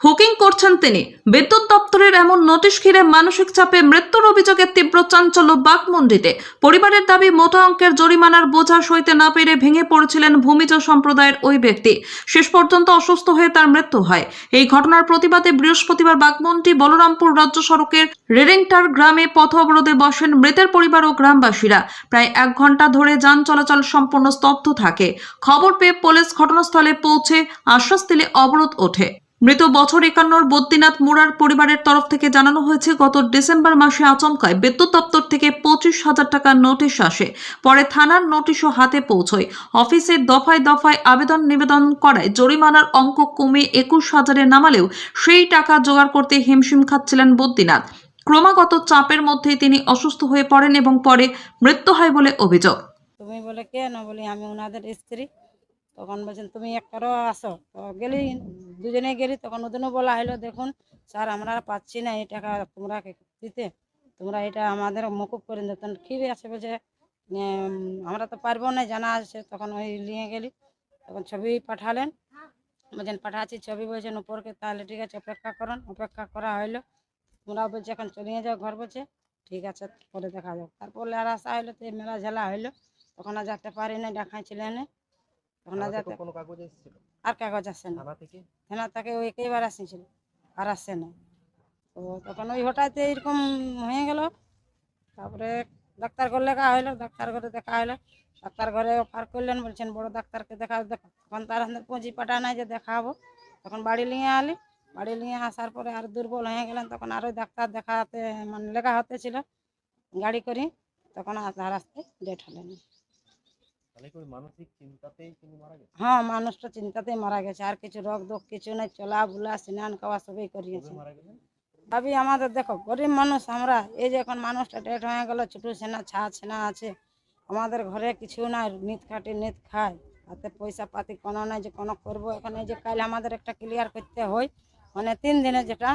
Hooking করছেন তিনি। বিদ্যুৎ দপ্তরের এমন নোটিশ ঘিরে মানসিক চাপে মৃত্যুর অভিযোগে তীব্র চাঞ্চল্য বাঘমন্ডিতে পরিবারের দাবি, মোটা অঙ্কের জরিমানার বোঝা সইতে না পেরে ভেঙে পড়েছিলেন ভূমিজ সম্প্রদায়ের ওই ব্যক্তি। শেষ পর্যন্ত অসুস্থ হয়ে তার মৃত্যু হয়। এই ঘটনার প্রতিবাদে বৃহস্পতিবার বাঘমন্ডি বলরামপুর রাজ্য সড়কের রেরেংটার গ্রামে পথ অবরোধে বসেন মৃতের পরিবার ও গ্রামবাসীরা। প্রায় এক ঘণ্টা ধরে যান চলাচল সম্পূর্ণ স্তব্ধ থাকে। খবর পেয়ে পুলিশ ঘটনাস্থলে পৌঁছে আশ্বাস দিলে অবরোধ ওঠে। মৃত বছর একান্নর বদ্রীনাথ মুরার পরিবারের তরফ থেকে জানানো হয়েছে, গত ডিসেম্বর মাসে আচমকায় বিদ্যুৎ দপ্তর থেকে পঁচিশ হাজার টাকার নোটিশ আসে। পরে থানার নোটিশও হাতে পৌঁছয়। অফিসে দফায় দফায় আবেদন নিবেদন করায় জরিমানার অঙ্ক কমে একুশ হাজারে নামালেও সেই টাকা জোগাড় করতে হিমশিম খাচ্ছিলেন বদ্রীনাথ। ক্রমাগত চাপের মধ্যেই তিনি অসুস্থ হয়ে পড়েন এবং পরে মৃত্যু হয় বলে অভিযোগ। তুমি বলে কে না বলি, আমি ওনাদের স্ত্রী। তখন বলছেন, তুমি আসো গেলি দুজনে গেলি তখন ওদেরও বলা হলো দেখুন স্যার আমরা আর পাচ্ছি না এই টাকা তোমরা দিতে। তোমরা এটা আমাদের মকুব করে তখন ঠিক আছে বলছে আমরা তো পারব না জানা আছে। তখন ওই নিয়ে গেলি তখন ছবি পাঠালেন। বলছেন পাঠাচ্ছি ছবি। বলছেন উপরকে তাহলে ঠিক আছে অপেক্ষা করুন। অপেক্ষা করা হইল। তোমরা বলছে এখন চলে যাও ঘর বলছে। ঠিক আছে পরে দেখা যাবে। তারপর আর আসা হইল তো মেলা ঝেলা হইল। তখন আর যেতে পারি না দেখাইছিলেন তখন আর যেতে কোনো কাগজ এসেছিল। আর কাগজ আসছে না। থানা তাকে ওই একেবার আসছিল আর আসছে না তো তখন ওই হঠাৎ এরকম হয়ে গেল তারপরে ডাক্তার ঘর লেখা হইল ডাক্তার ঘরে দেখা হইল। ডাক্তার ঘরে অফার করলেন বলছেন বড় ডাক্তারকে দেখা দেখো। তখন তার হাতে পুঁজি পাঠা নাই যে দেখাবো। তখন বাড়ি নিয়ে আলি বাড়ি নিয়ে আসার পরে আর দুর্বল হয়ে গেলেন। তখন আরও ডাক্তার দেখাতে মানে লেখা হতে ছিল গাড়ি করি। তখন আর আসতে ডেট হলেন। হ্যাঁ মানুষটা চিন্তাতেই মারা গেছে। আর কিছু রোগ দোগ কিছু নেই চলা বুলা স্নান খাওয়া সবই করিয়েছে। ভাবি আমাদের দেখো গরিব মানুষ আমরা এই যে এখন মানুষটা ডেট হয়ে গেল ছোটো সেনা ছা ছেনা আছে। আমাদের ঘরে কিছু নাই নিত খাটি নিত খায়। হাতে পয়সা পাতি কোনো নাই যে কোনো করব। এখন এই যে কাল আমাদের একটা ক্লিয়ার করতে হয় মানে তিন দিনে যেটা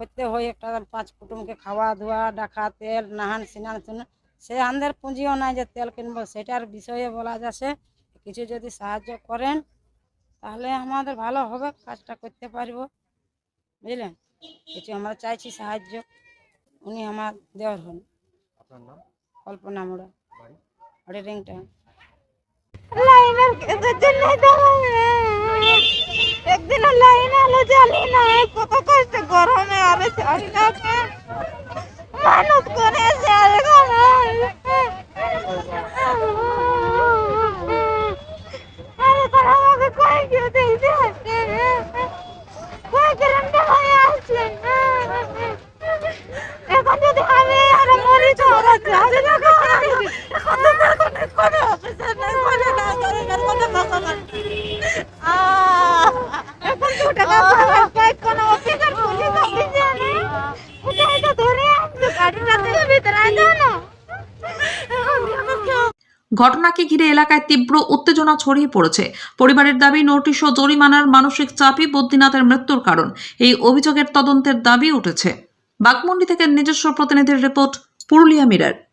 করতে হয় একটা পাঁচ কুটুমকে খাওয়া ধোয়া ডাকা তেল নাহান সিনান শুনে সে আমাদের পুঁজিও নাই যে তেল কিনবো সেটার বিষয়ে বলা যাচ্ছে কিছু যদি সাহায্য করেন তাহলে আমাদের ভালো হবে কাজটা করতে পারব। বুঝলেন? কিছু আমরা চাইছি সাহায্য উনি আমার দেওয়ার হন। আপনার নাম? কল্পনা মোড়া। রিংটা। একদিন লাইন আলো জ্বালি না কত কষ্ট গরমে আরে ছাড়ি না মানুষ করে ছাড়ে আরে তারা আমাকে কয়ে গিয়ে দিয়েছে কয়ে গ্যারান্টি হয়ে আসছে এখন যদি আমি আর মরি তো ওরা যাবে না এখন তো কোনো কোনো অফিসার নাই কোনো না করে না কোনো ভগবান এখন দু টাকা পাওয়ার পাই কোনো অফিসার পুলিশ অফিসার নেই উঠাই তো ধরে আনছো গাড়িটাতে ভিতরে আই দাও না এখন আমাকে ঘটনাকে ঘিরে এলাকায় তীব্র উত্তেজনা ছড়িয়ে পড়েছে। পরিবারের দাবি, নোটিশ ও জরিমানার মানসিক চাপই বদ্রীনাথের মৃত্যুর কারণ। এই অভিযোগের তদন্তের দাবি উঠেছে। বাগমুন্ডি থেকে নিজস্ব প্রতিনিধির রিপোর্ট, পুরুলিয়া মিরার।